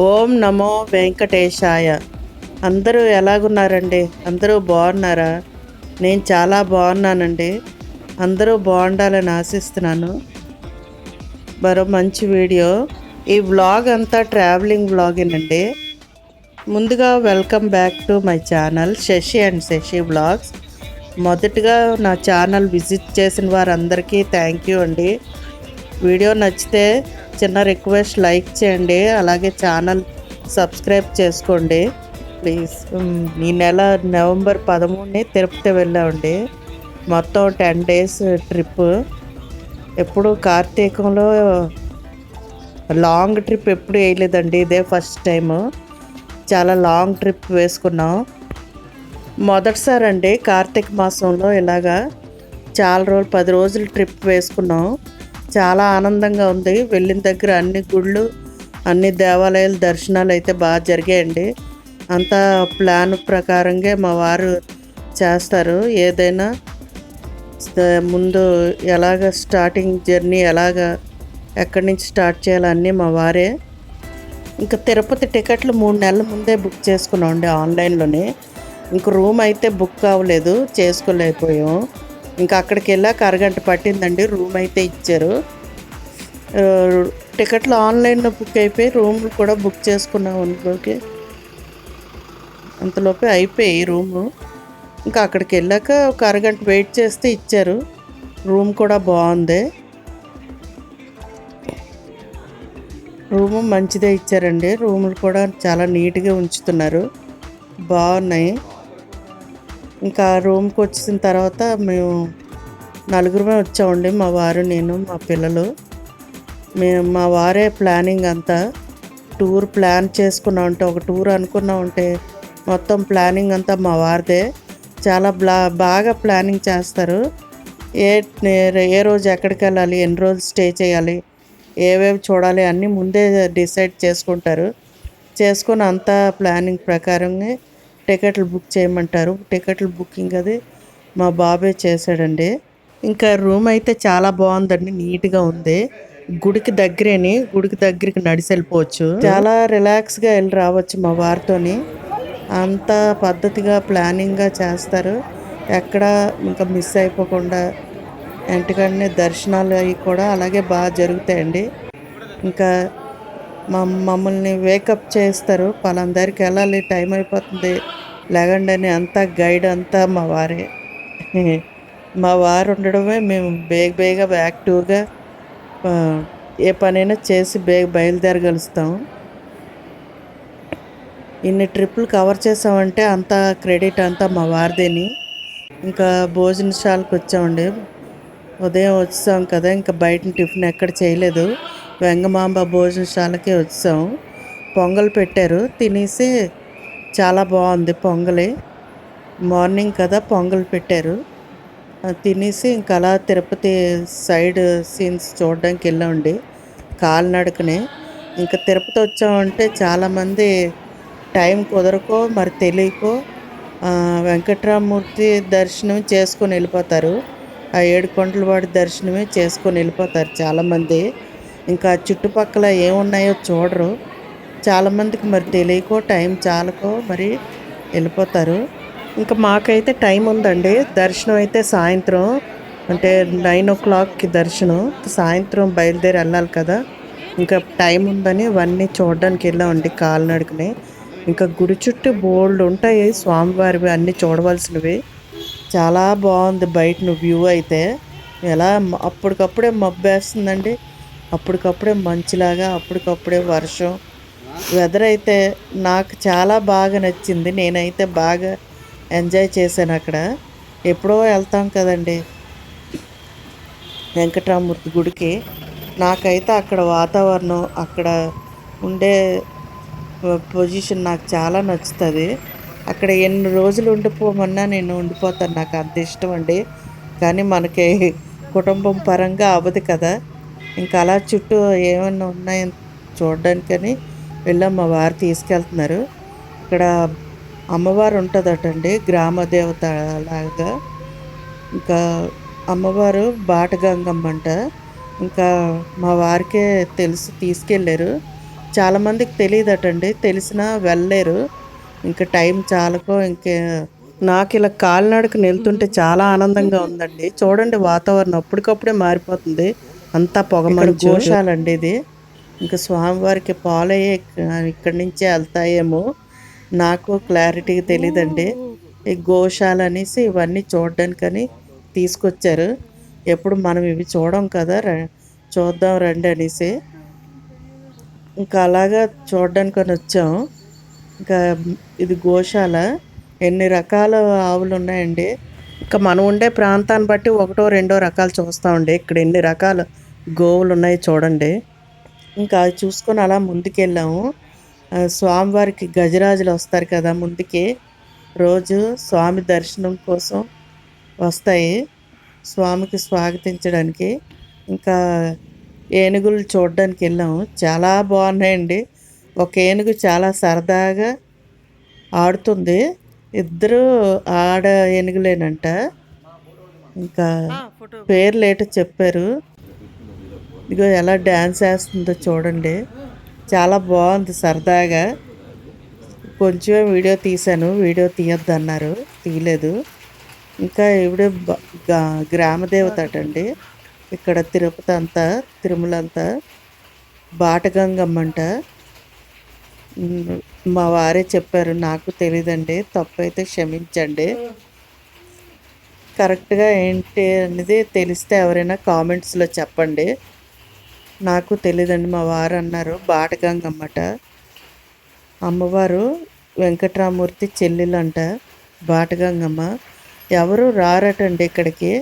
ఓం నమో వెంకటేశాయ. అందరూ ఎలాగున్నారండి? అందరూ బాగున్నారా? నేను చాలా బాగున్నానండి. అందరూ బాగుండాలని ఆశిస్తున్నాను. మరో మంచి వీడియో. ఈ వ్లాగ్ అంతా ట్రావెలింగ్ వ్లాగేనండి. ముందుగా welcome back to my channel Shashi and Shashi vlogs. మొదటగా నా ఛానల్ విజిట్ చేసిన వారందరికీ థ్యాంక్ యూ అండి. వీడియో నచ్చితే చిన్న రిక్వెస్ట్ లైక్ చేయండి అలాగే ఛానల్ సబ్స్క్రైబ్ చేసుకోండి. ప్లీజ్. ఈ నెల నవంబర్ పదమూడుని తిరుపతి వెళ్ళామండి. మొత్తం టెన్ డేస్ ట్రిప్. ఎప్పుడు కార్తీకంలో లాంగ్ ట్రిప్ ఎప్పుడు వేయలేదండి ఇదే ఫస్ట్ టైము. చాలా లాంగ్ ట్రిప్ వేసుకున్నాం. మొదటిసారి అండి కార్తీక మాసంలో ఇలాగా చాలా రోజులు పది రోజులు ట్రిప్ వేసుకున్నాం. చాలా ఆనందంగా ఉంది. వెళ్ళిన దగ్గర అన్ని గుళ్ళు అన్ని దేవాలయాల దర్శనాలు అయితే బాగా జరిగాయండి. అంతా ప్లాన్ ప్రకారంగా మా వారు చేస్తారు. ఏదైనా ముందు ఎలాగ స్టార్టింగ్ జర్నీ ఎలాగ ఎక్కడి నుంచి స్టార్ట్ చేయాలన్నీ మా వారే. ఇంకా తిరుపతి టికెట్లు మూడు నెలల ముందే బుక్ చేసుకున్నాం అండి ఆన్లైన్లోనే. ఇంక రూమ్ అయితే బుక్ అవ్వలేదు చేసుకోలేకపోయాం. ఇంకా అక్కడికి వెళ్ళాక అరగంట పట్టిందండి రూమ్ అయితే ఇచ్చారు. టికెట్లు ఆన్లైన్లో బుక్ అయిపోయి రూమ్లు కూడా బుక్ చేసుకున్నాం అందులోకి. అంతలోపే అయిపోయి రూము. ఇంకా అక్కడికి వెళ్ళాక ఒక అరగంట వెయిట్ చేస్తే ఇచ్చారు. రూమ్ కూడా బాగుంది. రూము మంచిదే ఇచ్చారండి. రూములు కూడా చాలా నీట్గా ఉంచుతున్నారు. బాగున్నాయి. ఇంకా రూమ్కి వచ్చిన తర్వాత మేము నలుగురమే వచ్చామండి. మా వారు నేను మా పిల్లలు. మేము మా వారే ప్లానింగ్ అంతా. టూర్ ప్లాన్ చేసుకున్నాం అంటే ఒక టూర్ అనుకున్నాం అంటే మొత్తం ప్లానింగ్ అంతా మా వారిదే. చాలా బ్లా బాగా ప్లానింగ్ చేస్తారు. ఏ ఏ రోజు ఎక్కడికి వెళ్ళాలి ఎన్ని రోజులు స్టే చేయాలి ఏవేవి చూడాలి అన్నీ ముందే డిసైడ్ చేసుకుంటారు. చేసుకొని అంతా ప్లానింగ్ ప్రకారంగా టికెట్లు బుక్ చేయమంటారు. టికెట్లు బుకింగ్ అది మా బాబే చేశాడండి. ఇంకా రూమ్ అయితే చాలా బాగుందండి నీట్గా ఉంది. గుడికి దగ్గరేని గుడికి దగ్గరికి నడిచి వెళ్ళిపోవచ్చు చాలా రిలాక్స్గా వెళ్ళి రావచ్చు మా వారితోని. అంత పద్ధతిగా ప్లానింగ్గా చేస్తారు. ఎక్కడ ఇంకా మిస్ అయిపోకుండా వెంటనే దర్శనాలు అవి కూడా అలాగే బాగా జరుగుతాయండి. ఇంకా మమ్మల్ని వేకప్ చేస్తారు. వాళ్ళందరికి వెళ్ళాలి. టైం అయిపోతుంది. లేకండి అని అంతా గైడ్ అంతా మా వారే. మా వారు ఉండడమే మేము బేగ బేగ యాక్టివ్గా ఏ పనైనా చేసి బేగ బయలుదేరగలుస్తాం. ఇన్ని ట్రిప్పులు కవర్ చేసామంటే అంత క్రెడిట్ అంతా మా వారిదేని. ఇంకా భోజనశాలకు వచ్చామండి ఉదయం వచ్చాం కదా ఇంకా బయట టిఫిన్ ఎక్కడ చేయలేదు. వెంగమాంబ భోజనశాలకే వచ్చాం. పొంగల్ పెట్టారు. తినేసి చాలా బాగుంది పొంగలి. మార్నింగ్ కదా పొంగల్ పెట్టారు. తినేసి ఇంకా అలా తిరుపతి సైడ్ సీన్స్ చూడడానికి వెళ్ళామండి. కాలినడకనే ఇంకా తిరుపతి వచ్చామంటే చాలామంది టైం కుదరకో మరి తెలియకో వెంకట్రామూర్తి దర్శనం చేసుకొని వెళ్ళిపోతారు. ఆ ఏడు కొండలవాడి దర్శనమే చేసుకొని వెళ్ళిపోతారు చాలామంది. ఇంకా చుట్టుపక్కల ఏమున్నాయో చూడరు. చాలామందికి మరి తెలియకో టైం చాలకో మరి వెళ్ళిపోతారు. ఇంకా మాకైతే టైం ఉందండి. దర్శనం అయితే సాయంత్రం అంటే నైన్ ఓ క్లాక్కి దర్శనం. సాయంత్రం బయలుదేరి వెళ్ళాలి కదా. ఇంకా టైం ఉందని ఇవన్నీ చూడడానికి వెళ్ళామండి కాలినడకని. ఇంకా గుడి చుట్టూ బోల్డ్ ఉంటాయి స్వామివారివి అన్నీ చూడవలసినవి. చాలా బాగుంది బయట వ్యూ అయితే. ఎలా అప్పటికప్పుడే మబ్బేస్తుందండి. అప్పటికప్పుడే మంచులాగా అప్పటికప్పుడే వర్షం. వెదర్ అయితే నాకు చాలా బాగా నచ్చింది. నేనైతే బాగా ఎంజాయ్ చేశాను అక్కడ. ఎప్పుడో వెళ్తాం కదండి వెంకటరామూర్తి గుడికి. నాకైతే అక్కడ వాతావరణం అక్కడ ఉండే పొజిషన్ నాకు చాలా నచ్చుతుంది. అక్కడ ఎన్ని రోజులు ఉండిపోమన్నా నేను ఉండిపోతాను. నాకు అంత ఇష్టం అండి. కానీ మనకి కుటుంబం పరంగా అవ్వదు కదా. ఇంకా అలా చుట్టూ ఏమన్నా ఉన్నాయని చూడడానికని వెళ్ళాం. మా వారు తీసుకెళ్తున్నారు. ఇక్కడ అమ్మవారు ఉంటుందటండి గ్రామ దేవత లాగా. ఇంకా అమ్మవారు బాటగంగమ్మ అంట ఇంకా మా వారికే తెలుసు తీసుకెళ్ళారు. చాలామందికి తెలియదటండి తెలిసినా వెళ్ళలేరు. ఇంకా టైం చాలకో ఇంకే నాకు ఇలా కాలినడక వెళ్తుంటే చాలా ఆనందంగా ఉందండి. చూడండి వాతావరణం అప్పటికప్పుడే మారిపోతుంది. అంతా పొగ గోశాలండి ఇది. ఇంకా స్వామివారికి పాలయ్యే ఇక్కడి నుంచే వెళ్తాయేమో. నాకు క్లారిటీగా తెలియదండి ఈ గోశాల అనేసి ఇవన్నీ చూడడానికని తీసుకొచ్చారు. ఎప్పుడు మనం ఇవి చూడం కదా చూద్దాం రండి అనేసి. ఇంకా అలాగా చూడడానికి అని వచ్చాం. ఇంకా ఇది గోశాల. ఎన్ని రకాల ఆవులు ఉన్నాయండి. ఇంకా మనం ఉండే ప్రాంతాన్ని బట్టి ఒకటో రెండో రకాలు చూస్తామండి. ఇక్కడ ఎన్ని రకాల గోవులు ఉన్నాయి చూడండి. ఇంకా అది చూసుకొని అలా ముందుకెళ్ళాము. స్వామివారికి గజరాజులు వస్తారు కదా ముందుకి. రోజు స్వామి దర్శనం కోసం వస్తాయి. స్వామికి స్వాగతించడానికి. ఇంకా ఏనుగులు చూడడానికి వెళ్ళాము. చాలా బాగున్నాయండి. ఒక ఏనుగు చాలా సరదాగా ఆడుతుంది. ఇద్దరు ఆడ ఏనుగులేనంట. ఇంకా పేర్లు ఏటో చెప్పారు. ఇదిగో ఎలా డ్యాన్స్ వేస్తుందో చూడండి. చాలా బాగుంది సరదాగా. కొంచెం వీడియో తీశాను. వీడియో తీయొద్దన్నారు. తీయలేదు. ఇంకా ఇవిడే బ- గా- గ్రామదేవత అటండి. ఇక్కడ తిరుపతి అంతా తిరుమల అంతా బాటగంగమ్మ అంట మా వారే చెప్పారు. నాకు తెలియదండి తప్పు అయితే క్షమించండి. కరెక్ట్గా ఏంటి అనేది తెలిస్తే ఎవరైనా కామెంట్స్లో చెప్పండి. నాకు తెలియదండి మా వారు అన్నారు. బాటగంగమ్మట. అమ్మవారు వెంకట్రామూర్తి చెల్లెలంట బాటగంగమ్మ. ఎవరు రారటండి ఇక్కడికి?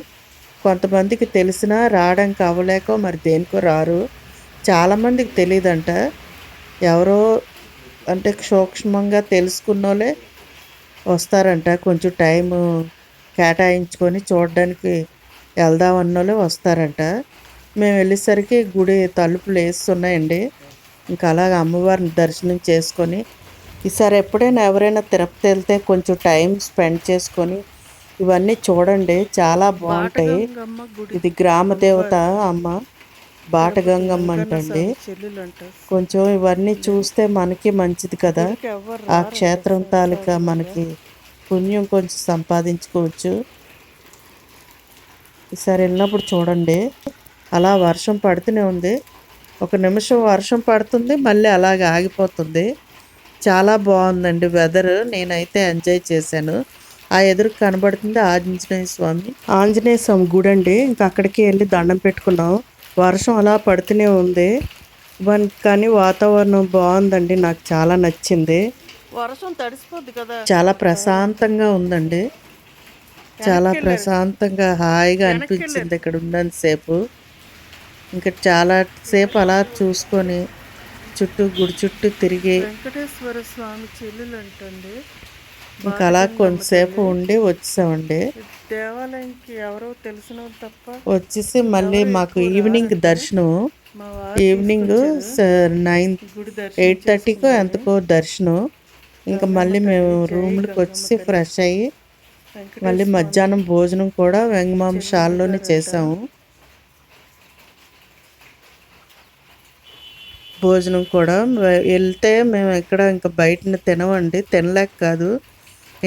కొంతమందికి తెలిసినా రావడానికి అవ్వలేకో మరి దేనికో రారు. చాలామందికి తెలియదంట ఎవరో అంటే సూక్ష్మంగా తెలుసుకున్నోలే వస్తారంట. కొంచెం టైం కేటాయించుకొని చూడడానికి వెళ్దామన్నోలే వస్తారంట. మేము వెళ్ళేసరికి గుడి తలుపులు వేస్తున్నాయండి. ఇంకా అలాగ అమ్మవారిని దర్శనం చేసుకొని ఈసారి ఎప్పుడైనా ఎవరైనా తిరుపతి వెళ్తే కొంచెం టైం స్పెండ్ చేసుకొని ఇవన్నీ చూడండి. చాలా బాగుంటాయి. ఇది గ్రామ దేవత అమ్మ. బాటగంగమ్మ అంటండి. కొంచెం ఇవన్నీ చూస్తే మనకి మంచిది కదా. ఆ క్షేత్రం తాలూకా మనకి పుణ్యం కొంచెం సంపాదించుకోవచ్చు. ఈసారి వెళ్ళినప్పుడు చూడండి. అలా వర్షం పడుతూనే ఉంది. ఒక నిమిషం వర్షం పడుతుంది మళ్ళీ అలాగే ఆగిపోతుంది. చాలా బాగుందండి వెదర్ నేనైతే ఎంజాయ్ చేశాను. ఆ ఎదురు కనబడుతుంది ఆంజనేయ స్వామి. ఆంజనేయ స్వామి గుడి అండి. ఇంకా అక్కడికి వెళ్ళి దండం పెట్టుకున్నాం. వర్షం అలా పడుతూనే ఉంది. వన్ కానీ వాతావరణం బాగుందండి. నాకు చాలా నచ్చింది. వర్షం తడిసిపోద్ది కదా. చాలా ప్రశాంతంగా ఉందండి. చాలా ప్రశాంతంగా హాయిగా అనిపించింది ఇక్కడ ఉన్నంతసేపు. ఇంకా చాలా సేపు అలా చూసుకొని చుట్టూ గుడి చుట్టూ తిరిగి వెంకటేశ్వర స్వామి చెల్లెలు అంటండి. ఇంకా అలా కొంతసేపు ఉండి వచ్చామండి. దేవాలయంకి ఎవరో తెలిసిన తప్ప వచ్చేసి మళ్ళీ మాకు ఈవినింగ్ దర్శనం. ఈవినింగ్ నైన్ ఎయిట్ థర్టీకో ఎంతకో దర్శనం. ఇంకా మళ్ళీ మేము రూమ్కి వచ్చి ఫ్రెష్ అయ్యి మళ్ళీ మధ్యాహ్నం భోజనం కూడా వెంగమాంశాలలోనే చేసాము. భోజనం కూడా. వెళ్తే మేము ఎక్కడ ఇంకా బయటని తినవండి తినలేక కాదు.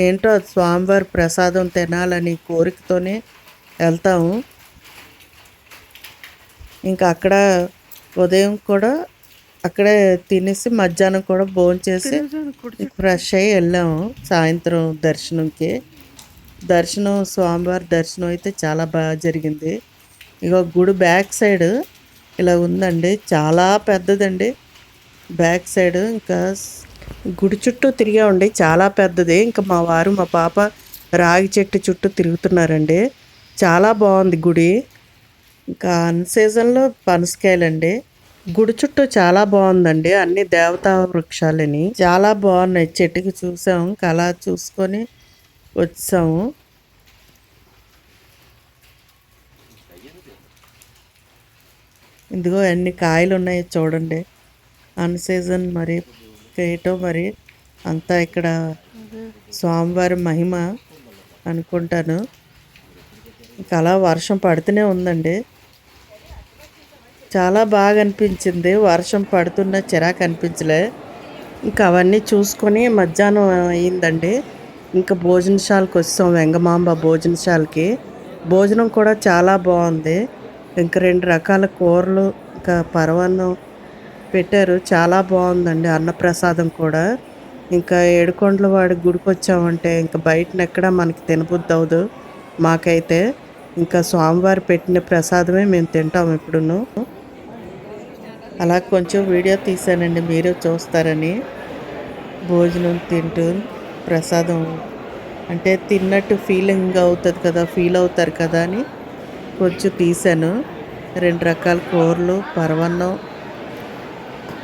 ఏంటో అది స్వామివారి ప్రసాదం తినాలని కోరికతోనే వెళ్తాము. ఇంకా అక్కడ ఉదయం కూడా అక్కడే తినేసి మధ్యాహ్నం కూడా భోంచేసి ఫ్రెష్ అయ్యి వెళ్ళాము సాయంత్రం దర్శనంకి. దర్శనం స్వామివారి దర్శనం అయితే చాలా బాగా జరిగింది. ఇక గుడి బ్యాక్ సైడ్ ఇలా ఉందండి. చాలా పెద్దదండి. బ్యాక్ సైడ్ ఇంకా గుడి చుట్టూ తిరిగామండి. చాలా పెద్దది. ఇంకా మా వారు మా పాప రాగి చెట్టు చుట్టూ తిరుగుతున్నారండి. చాలా బాగుంది గుడి. ఇంకా అన్ సీజన్లో పనసకాయలండి. గుడి చుట్టూ చాలా బాగుందండి. అన్ని దేవతా వృక్షాలని. చాలా బాగున్నాయి. చెట్టుకి చూసాము ఇంకా అలా చూసుకొని వచ్చాము. ఇదిగో ఎన్ని కాయలు ఉన్నాయి చూడండి. అన్ సీజన్ మరి కేటో మరి అంతా ఇక్కడ స్వామివారి మహిమ అనుకుంటాను. ఇంకా అలా వర్షం పడుతూనే ఉందండి. చాలా బాగా అనిపించింది. వర్షం పడుతున్న చిరాకు అనిపించలే. ఇంకా అవన్నీ చూసుకొని మధ్యాహ్నం అయిందండి. ఇంకా భోజనశాలకు వస్తాం వెంగమాంబ భోజనశాలకి. భోజనం కూడా చాలా బాగుంది. ఇంకా రెండు రకాల కూరలు ఇంకా పరవన్నం పెట్టారు. చాలా బాగుందండి అన్నప్రసాదం కూడా. ఇంకా ఏడుకొండల వాడి గుడికి వచ్చామంటే ఇంకా బయటన ఎక్కడ మనకి తినబుద్ది అవ్వదు మాకైతే. ఇంకా స్వామివారు పెట్టిన ప్రసాదమే మేము తింటాం ఇప్పుడును. అలా కొంచెం వీడియో తీసానండి మీరు చూస్తారని. భోజనం తింటూ ప్రసాదం. అంటే తిన్నట్టు ఫీలింగ్ అవుతుంది కదా ఫీల్ అవుతారు కదా అని. కొంచెం తీసాను రెండు రకాల కూరలు పరవన్నం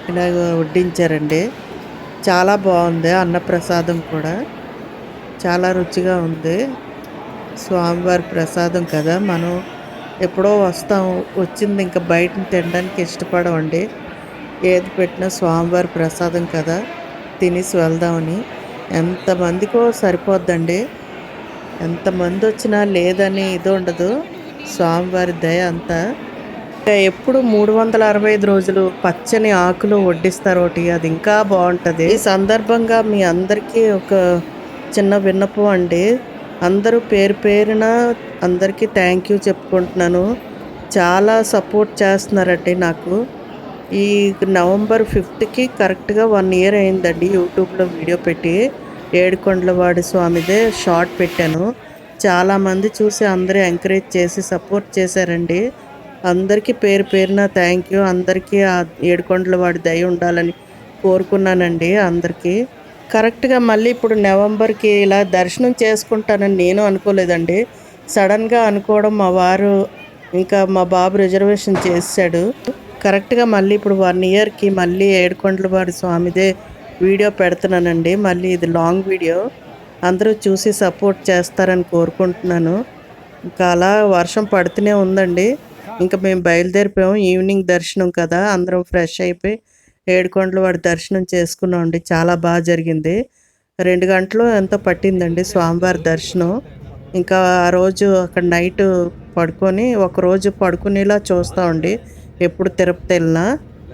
ఇలాగ వడ్డించారండి. చాలా బాగుంది అన్నప్రసాదం కూడా. చాలా రుచిగా ఉంది. స్వామివారి ప్రసాదం కదా. మనం ఎప్పుడో వస్తాం. వచ్చింది ఇంకా బయట తినడానికి ఇష్టపడమండి. ఏది పెట్టినా స్వామివారి ప్రసాదం కదా. తినేసి వెళ్దామని. ఎంతమందికో సరిపోద్దండి. ఎంతమంది వచ్చినా లేదని ఇది ఉండదు. స్వామివారి దయ అంతా. ఇంకా ఎప్పుడు మూడు వందల అరవై ఐదు రోజులు పచ్చని ఆకులు వడ్డిస్తారు ఒకటి అది ఇంకా బాగుంటుంది. ఈ సందర్భంగా మీ అందరికీ ఒక చిన్న విన్నపం అండి. అందరూ పేరు పేరున అందరికీ థ్యాంక్ యూ చెప్పుకుంటున్నాను. చాలా సపోర్ట్ చేస్తున్నారండి నాకు. ఈ నవంబర్ ఫిఫ్త్కి కరెక్ట్గా వన్ ఇయర్ అయిందండి యూట్యూబ్లో వీడియో పెట్టి. ఏడుకొండలవాడి స్వామిదే షార్ట్ పెట్టాను. చాలామంది చూసి అందరూ ఎంకరేజ్ చేసి సపోర్ట్ చేశారండి. అందరికీ పేరు పేరున థ్యాంక్ యూ అందరికీ ఆ ఏడుకొండల వాడి దయ ఉండాలని కోరుకున్నానండి అందరికీ. కరెక్ట్గా మళ్ళీ ఇప్పుడు నవంబర్కి ఇలా దర్శనం చేసుకుంటానని నేను అనుకోలేదండి. సడన్గా అనుకోవడం మా వారు ఇంకా మా బాబు రిజర్వేషన్ చేశాడు. కరెక్ట్గా మళ్ళీ ఇప్పుడు వన్ ఇయర్కి మళ్ళీ ఏడుకొండల వాడి స్వామిదే వీడియో పెడుతున్నానండి. మళ్ళీ ఇది లాంగ్ వీడియో అందరూ చూసి సపోర్ట్ చేస్తారని కోరుకుంటున్నాను. ఇంకా అలా వర్షం పడుతూనే ఉందండి. ఇంకా మేము బయలుదేరిపోయాము ఈవినింగ్ దర్శనం కదా. అందరం ఫ్రెష్ అయిపోయి ఏడుకొండలు వాడి దర్శనం చేసుకున్నాం అండి. చాలా బాగా జరిగింది. రెండు గంటలు ఎంతో పట్టిందండి స్వామివారి దర్శనం. ఇంకా ఆ రోజు అక్కడ నైట్ పడుకొని ఒకరోజు పడుకునేలా చూస్తామండి ఎప్పుడు తిరుపతి వెళ్ళినా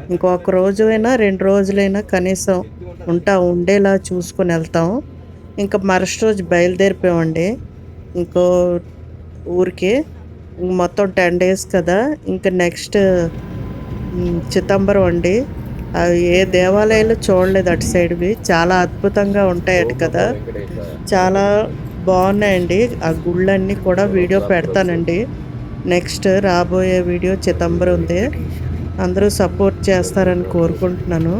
ఇంకొక రోజు అయినా రెండు రోజులైనా కనీసం ఉంటా ఉండేలా చూసుకొని వెళ్తాం. ఇంకా మరుసటి రోజు బయలుదేరిపోయామండి. ఇంకో ఊరికి మొత్తం టెన్ డేస్ కదా. ఇంకా నెక్స్ట్ చిదంబరం అండి. అవి ఏ దేవాలయాలు చూడలేదు అటు సైడ్వి. చాలా అద్భుతంగా ఉంటాయి అటు కదా. చాలా బాగున్నాయండి. ఆ గుళ్ళన్నీ కూడా వీడియో పెడతానండి. నెక్స్ట్ రాబోయే వీడియో చిదంబరం ఉంది. అందరూ సపోర్ట్ చేస్తారని కోరుకుంటున్నాను.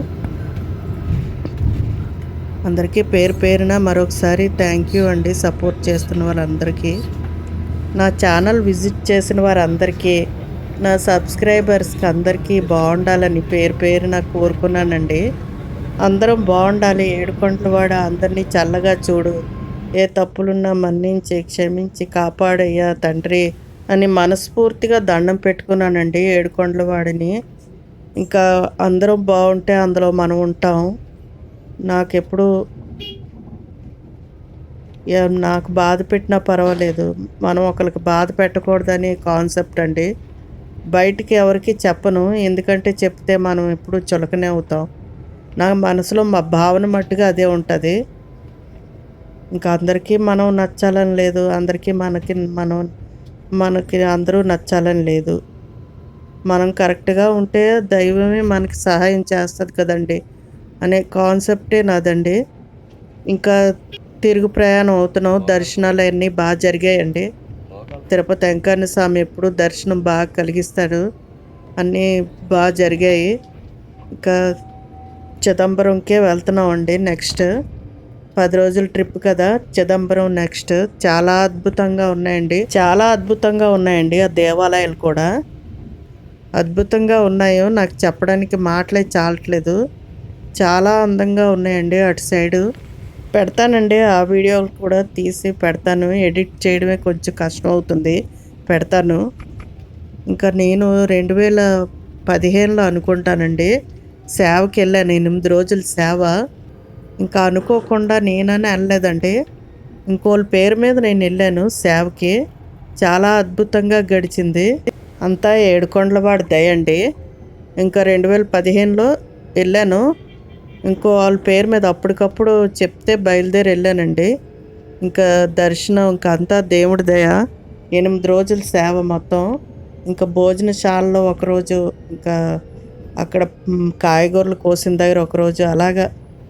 అందరికీ పేరు పేరున మరొకసారి థ్యాంక్ యూ అండి. సపోర్ట్ చేస్తున్న వాళ్ళందరికీ. నా ఛానల్ విజిట్ చేసిన వారందరికీ నా సబ్స్క్రైబర్స్కి అందరికీ బాగుండాలని పేరు పేరున కోరుకున్నానండి. అందరం బాగుండాలి ఏడుకొండలవాడ అందరినీ చల్లగా చూడు. ఏ తప్పులున్నా మన్నించి క్షమించి కాపాడయ్యా తండ్రి అని మనస్ఫూర్తిగా దండం పెట్టుకున్నానండి ఏడుకొండలవాడిని ఇంకా అందరం బాగుంటే అందులో మనం ఉంటాం. నాకెప్పుడు నాకు బాధ పెట్టినా పర్వాలేదు. మనం ఒకరికి బాధ పెట్టకూడదని కాన్సెప్ట్ అండి. బయటికి ఎవరికి చెప్పను. ఎందుకంటే చెప్తే మనం ఎప్పుడు చులకనే అవుతాం. నా మనసులో మా భావన మట్టుగా అదే ఉంటుంది. ఇంకా అందరికీ మనం నచ్చాలని లేదు. అందరికీ మనకి మనం మనకి అందరూ నచ్చాలని లేదు. మనం కరెక్ట్గా ఉంటే దైవమే మనకి సహాయం చేస్తుంది కదండి. అనే కాన్సెప్టే నాదండి. ఇంకా తిరుగు ప్రయాణం అవుతున్నాం. దర్శనాలు అన్నీ బాగా జరిగాయండి. తిరుపతి వెంకన్న స్వామి ఎప్పుడు దర్శనం బాగా కలిగిస్తాడు. అన్నీ బాగా జరిగాయి. ఇంకా చిదంబరంకే వెళ్తున్నామండి నెక్స్ట్. పది రోజుల ట్రిప్ కదా చిదంబరం నెక్స్ట్. చాలా అద్భుతంగా ఉన్నాయండి. చాలా అద్భుతంగా ఉన్నాయండి ఆ దేవాలయాలు కూడా. అద్భుతంగా ఉన్నాయో నాకు చెప్పడానికి మాటలే చాలట్లేదు. చాలా అందంగా ఉన్నాయండి అటు సైడు. పెడతానండి ఆ వీడియోలు కూడా తీసి పెడతాను. ఎడిట్ చేయడమే కొంచెం కష్టం అవుతుంది. పెడతాను. ఇంకా నేను రెండు వేల పదిహేనులో అనుకుంటానండి. సేవకి వెళ్ళాను ఎనిమిది రోజుల సేవ. ఇంకా అనుకోకుండా నేనని అనలేదండి. ఇంకోళ్ళ పేరు మీద నేను వెళ్ళాను సేవకి. చాలా అద్భుతంగా గడిచింది. అంతా ఏడుకొండలవాడి దయండి ఇంకా రెండు వేల పదిహేనులో వెళ్ళాను. ఇంకో వాళ్ళ పేరు మీద అప్పటికప్పుడు చెప్తే బయలుదేరి వెళ్ళానండి. ఇంకా దర్శనం ఇంకా అంతా దేవుడి దయ. ఎనిమిది రోజుల సేవ మొత్తం. ఇంకా భోజనశాలలో ఒకరోజు ఇంకా అక్కడ కాయగూరలు కోసిన దగ్గర ఒకరోజు అలాగా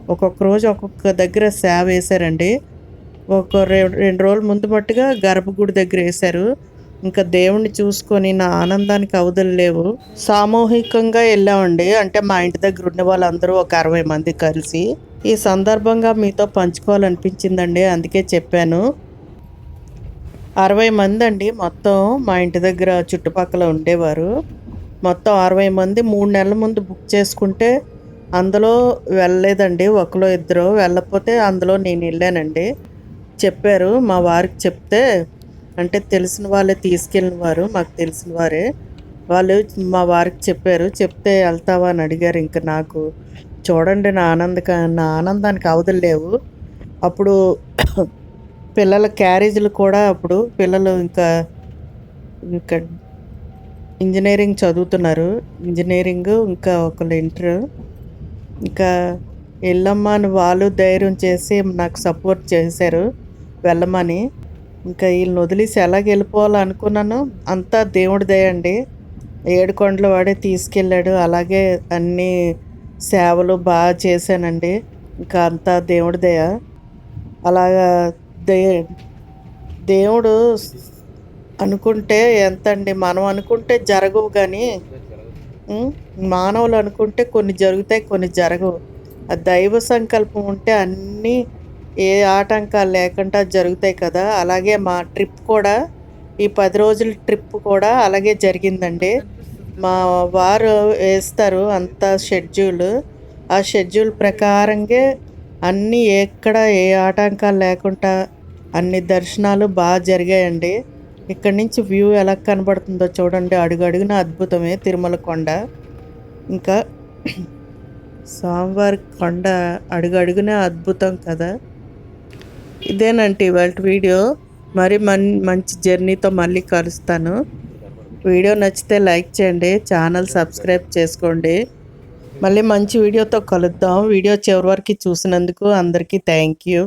ఒక్కొక్క రోజు ఒక్కొక్క దగ్గర సేవ వేశారండి. ఒక రె- రెండు రోజుల ముందు మట్టుగా గర్భగుడి దగ్గర వేశారు. ఇంకా దేవుణ్ణి చూసుకొని నా ఆనందానికి అవధులు లేవు. సామూహికంగా వెళ్ళామండి. అంటే మా ఇంటి దగ్గర ఉన్న వాళ్ళందరూ ఒక అరవై మంది కలిసి. ఈ సందర్భంగా మీతో పంచుకోవాలనిపించిందండి. అందుకే చెప్పాను. అరవై మంది అండి. మొత్తం మా ఇంటి దగ్గర చుట్టుపక్కల ఉండేవారు. మొత్తం అరవై మంది మూడు నెలల ముందు బుక్ చేసుకుంటే అందులో వెళ్ళలేదండి. ఒకలో ఇద్దరు. వెళ్ళకపోతే అందులో నేను వెళ్ళానండి. చెప్పారు. మా వారికి చెప్తే అంటే తెలిసిన వాళ్ళే తీసుకెళ్ళిన వారు మాకు తెలిసిన వారే. వాళ్ళు మా వారికి చెప్పారు చెప్తే వెళ్తావా? అని అడిగారు. ఇంకా నాకు చూడండి నా ఆనంద నా ఆనందానికి అవధులు లేవు. అప్పుడు పిల్లల క్యారేజీలు కూడా అప్పుడు పిల్లలు ఇంకా ఇంకా ఇంజనీరింగ్ చదువుతున్నారు. ఇంజనీరింగ్ ఇంకా ఒకళ్ళు ఇంటర్. ఇంకా వెళ్ళమ్మా అని వాళ్ళు ధైర్యం చేసి నాకు సపోర్ట్ చేశారు. వెళ్ళమని. ఇంకా వీళ్ళని వదిలేసి ఎలాగ వెళ్ళిపోవాలనుకున్నాను అంతా దేవుడి దయ అండి. ఏడుకొండల వాడే తీసుకెళ్ళాడు. అలాగే అన్ని సేవలు బాగా చేశానండి. ఇంకా అంతా దేవుడి దయ. అలాగా దే దేవుడు అనుకుంటే ఎంత అండి మనం అనుకుంటే జరగవు కానీ మానవులు అనుకుంటే కొన్ని జరుగుతాయి కొన్ని జరగవు. ఆ దైవ సంకల్పం ఉంటే అన్నీ ఏ ఆటంకాలు లేకుండా జరుగుతాయి కదా. అలాగే మా ట్రిప్ కూడా ఈ పది రోజుల ట్రిప్ కూడా అలాగే జరిగిందండి. మా వారు వేస్తారు అంత షెడ్యూల్. ఆ షెడ్యూల్ ప్రకారంగా అన్నీ ఎక్కడ ఏ ఆటంకాలు లేకుండా అన్ని దర్శనాలు బాగా జరిగాయండి. ఇక్కడి నుంచి వ్యూ ఎలా కనబడుతుందో చూడండి. అడుగు అడుగున అద్భుతమే తిరుమల కొండ. ఇంకా స్వామివారి కొండ అడుగు అద్భుతం కదా. ఇదేనంటే ఇవాళ వీడియో. మరి మన్ మంచి జర్నీతో మళ్ళీ కలుస్తాను. వీడియో నచ్చితే లైక్ చేయండి ఛానల్ సబ్స్క్రైబ్ చేసుకోండి. మళ్ళీ మంచి వీడియోతో కలుద్దాం. వీడియో చివరి వరకు చూసినందుకు అందరికీ థ్యాంక్ యూ.